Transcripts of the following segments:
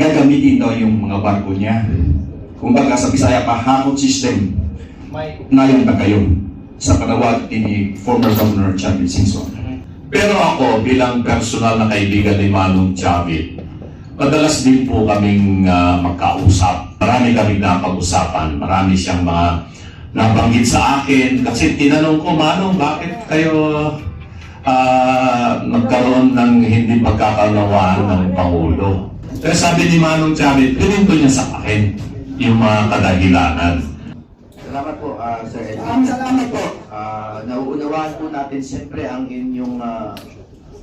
gagamitin daw yung mga barko niya. Kumbaga sa Bisaya pa, hakot system na yung tagayon sa panawag ni former Governor Chavit Singson. Pero ako bilang personal na kaibigan ni Manong Chavit, madalas din po kaming ah, magkausap. Marami kaming napag-usapan, marami siyang mga nabanggit sa akin. Kasi tinanong ko, Manong, bakit kayo ah, nagkaroon ng hindi pagkakaunawaan ng Pangulo? Pero sabi ni Manong Chavit, pininto niya sa akin yung mga kadahilanan. Salamat po, ah, Sir Edwin. Maraming salamat po. Ah, nauunawaan po natin siyempre ang inyong ah,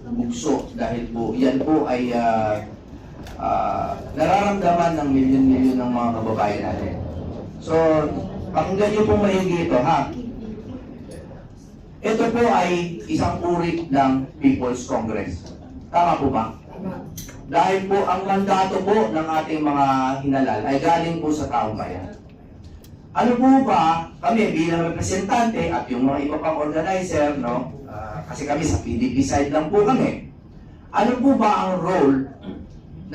bugso dahil po yan po ay ah, ah, nararamdaman ng milyon-milyon ng mga kababayan natin. So, pakinggan niyo po maigi ito ha. Ito po ay isang uri ng People's Congress. Tama po ba? Dahil po ang mandato po ng ating mga hinalal ay galing po sa taong bayan. Ano po ba, kami bilang representante at yung mga iba pang organizer, no? ah, kasi kami sa PDP side lang po kami. Ano po ba ang role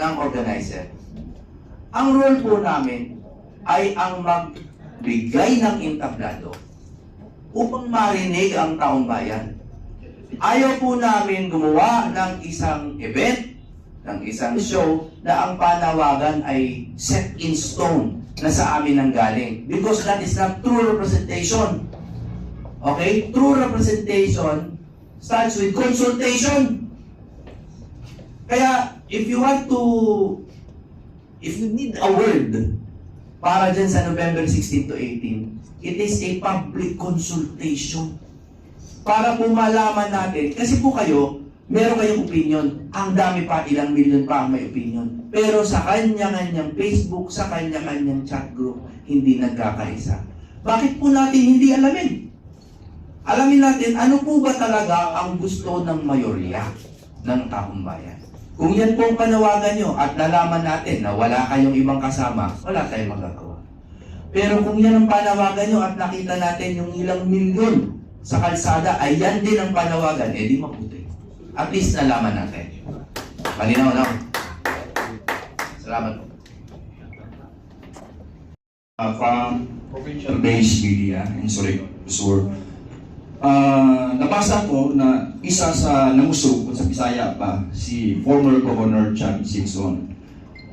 ng organizer? Ang role po namin ay ang magbigay ng entablado upang marinig ang taong bayan. Ayaw po namin gumawa ng isang event, ng isang show na ang panawagan ay set in stone na sa amin ang galing. Because that is not true representation. Okay? True representation starts with consultation. Kaya, if you want to, if you need a word para dyan sa November 16 to 18, it is a public consultation. Para po malaman natin, kasi po kayo, meron kayong opinion. Ang dami pa, ilang milyon pa ang may opinion. Pero sa kanya-kanyang Facebook, sa kanya-kanyang chat group, hindi nagkakaisa. Bakit po natin hindi alamin? Alamin natin, ano po ba talaga ang gusto ng mayorya ng taong bayan? Kung yan po ang panawagan nyo at nalaman natin na wala kayong ibang kasama, wala tayong magagawa. Pero kung yan ang panawagan nyo at nakita natin yung ilang milyon sa kalsada, ay yan din ang panawagan, eh di mabuti. At least nalaman natin. Malinaw na. Salamat po. uh, from provincial-based media in Surigao Sur. Uh, nabasa ko na isa sa namusog sa Bisaya pa, si former Governor Chavit Singson.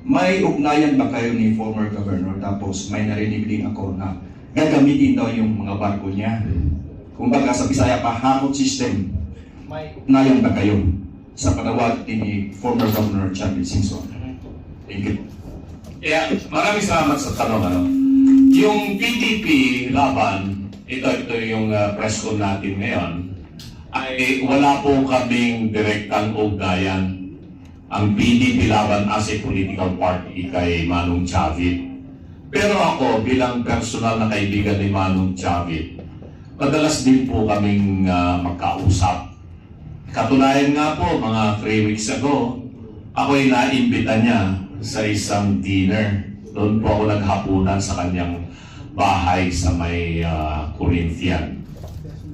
May ugnayan ba kayo ni former Governor? Tapos may narinig din ako na gagamitin daw yung mga barko niya. Kumbaga sa Bisaya pa, hakot system may na yung tagayon sa panawag ni former Governor Chavit Singson. Thank you. Yeah, maraming salamat sa tanong. Ano? Yung PDP laban, ito, ito yung uh, press con natin ngayon, ay wala po kaming direktang ugnayan ang PDP laban as a political party kay Manong Chavit. Pero ako, bilang personal na kaibigan ni Manong Chavit, madalas din po kaming uh, magkausap. Katunayan nga po, mga 3 weeks ago, ako'y naimbita niya sa isang dinner. Doon po ako naghapunan sa kanyang bahay sa may ah, Corinthian.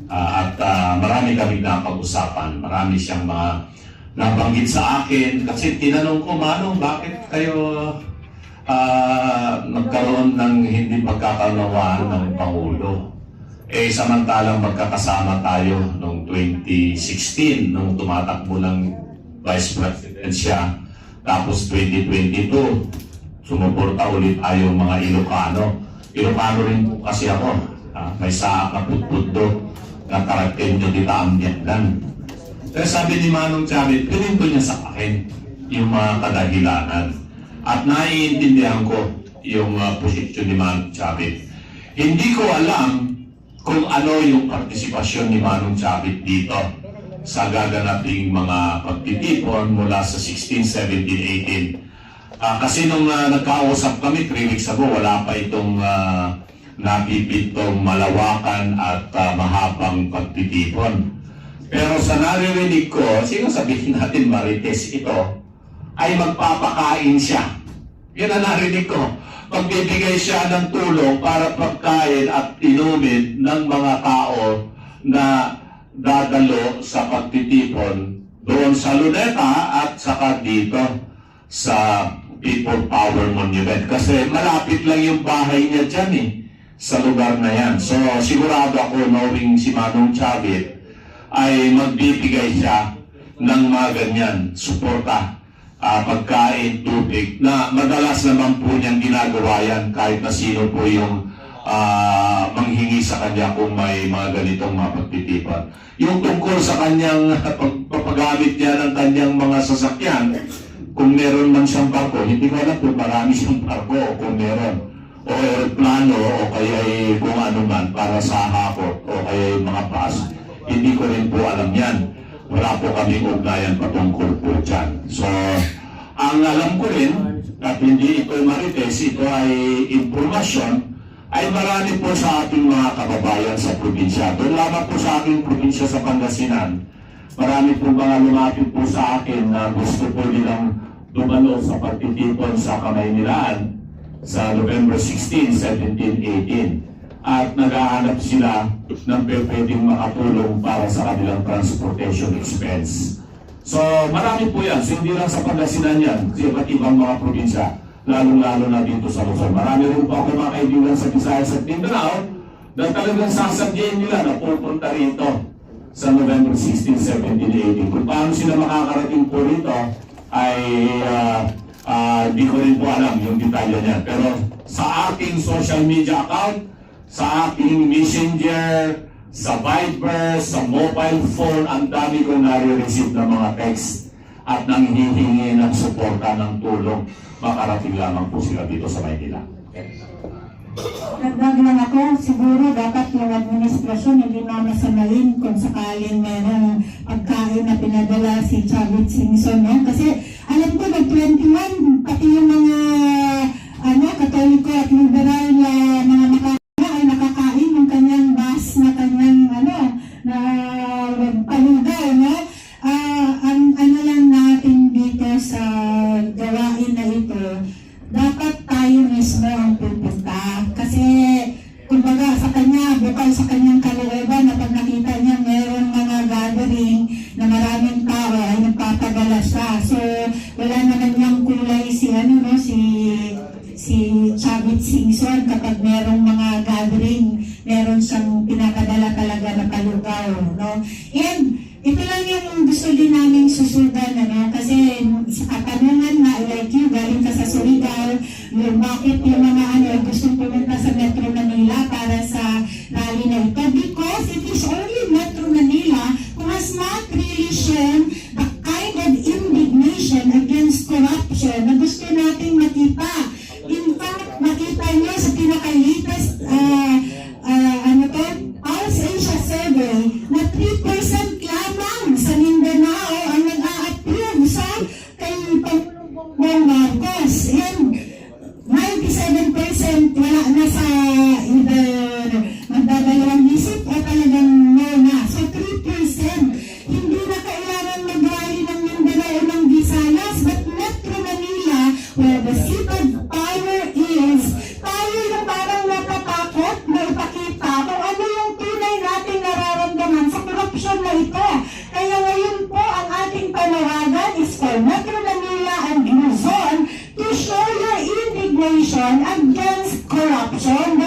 Ah, at ah, marami kami napag-usapan. Marami siyang mga nabanggit sa akin. Kasi tinanong ko, Manong, bakit kayo ah, nagkaroon ng hindi pagkakaunawaan ng Pangulo? Eh, samantalang magkakasama tayo noong 2016, nung tumatakbo ng Vice President siya. Tapos 2022, sumuporta ulit tayo mga Ilocano. Ilocano rin po kasi ako. Ah, may sa kaputpudo na karakter nyo dita ang Vietnam. Kaya sabi ni Manong Chavit, pininto niya sa akin yung mga kadahilanan. At naiintindihan ko yung uh, posisyon ni Manong Chavit. Hindi ko alam kung ano yung partisipasyon ni Manong Chavit dito sa gaganaping mga pagtitipon mula sa 16, 17, 18. Ah, kasi nung ah, nagkausap kami 3 weeks ago, wala pa itong uh, napipitong malawakan at ah, mahabang pagtitipon. Pero sa naririnig ko, sino sabihin natin Marites ito, ay magpapakain siya. Yan ang narinig ko. Magbibigay siya ng tulong para pagkain at inumin ng mga tao na dadalo sa pagtitipon doon sa Luneta at saka dito sa People Power Monument. Kasi malapit lang yung bahay niya dyan eh, sa lugar na yan. So sigurado ako knowing si Manong Chavit ay magbibigay siya ng mga ganyan, suporta, ah, pagkain, tubig, na madalas naman po niyang ginagawa yan kahit na sino po yung ah, manghingi sa kanya kung may mga ganitong mga pagtitipan. Yung tungkol sa kanyang pagpapagamit niya ng kanyang mga sasakyan, kung meron man siyang barko, hindi ko alam kung marami siyang barko o kung meron. O aeroplano o kaya ay kung ano man para sa hakot o kaya ay mga bus. Hindi ko rin po alam yan. Wala po kaming ugnayan patungkol po dyan. So, ang alam ko rin, at hindi ito marites, ito ay impormasyon, ay marami po sa ating mga kababayan sa probinsya. Doon lamang po sa aking probinsya sa Pangasinan, marami po mga lumapit po sa akin na gusto po nilang dumalo sa pagtitipon sa Kamaynilaan sa November 16, 17, 18 at naghahanap sila ng pwedeng makatulong para sa kanilang transportation expense. So marami po yan, so, hindi lang sa Pangasinan yan, sa iba't ibang mga probinsya, lalong-lalo na dito sa Luzon. Marami rin po ako mga kaibigan sa Visayas at Mindanao na talagang sasadyain nila na pupunta rito sa November 16, 17, 18. Kung paano sila makakarating po rito ay ah, ah, di ko rin po alam yung detalye niyan. Pero sa aking social media account, sa aking messenger, sa Viber, sa mobile phone, ang dami kong nare-receive ng mga text at nang hihingi ng suporta ng tulong, makarating lamang po sila dito sa Maynila. Dagdag lang ako, siguro dapat yung administrasyon hindi mamasamain kung sakaling merong pagkain na pinadala si Chavit Singson. No? Kasi alam ko nag-21, pati yung mga ano, katoliko at liberal wala naman niyang kulay si, ano, no, si si Chavit Singson kapag merong mga gathering, meron siyang pinakadala talaga na kalugaw, no? And, ito lang yung gusto din namin susundan, ano? Kasi sa katanungan na, like you, galing ka sa Surigao, yung bakit yung mga for Metro Manila and Luzon to show your indignation against corruption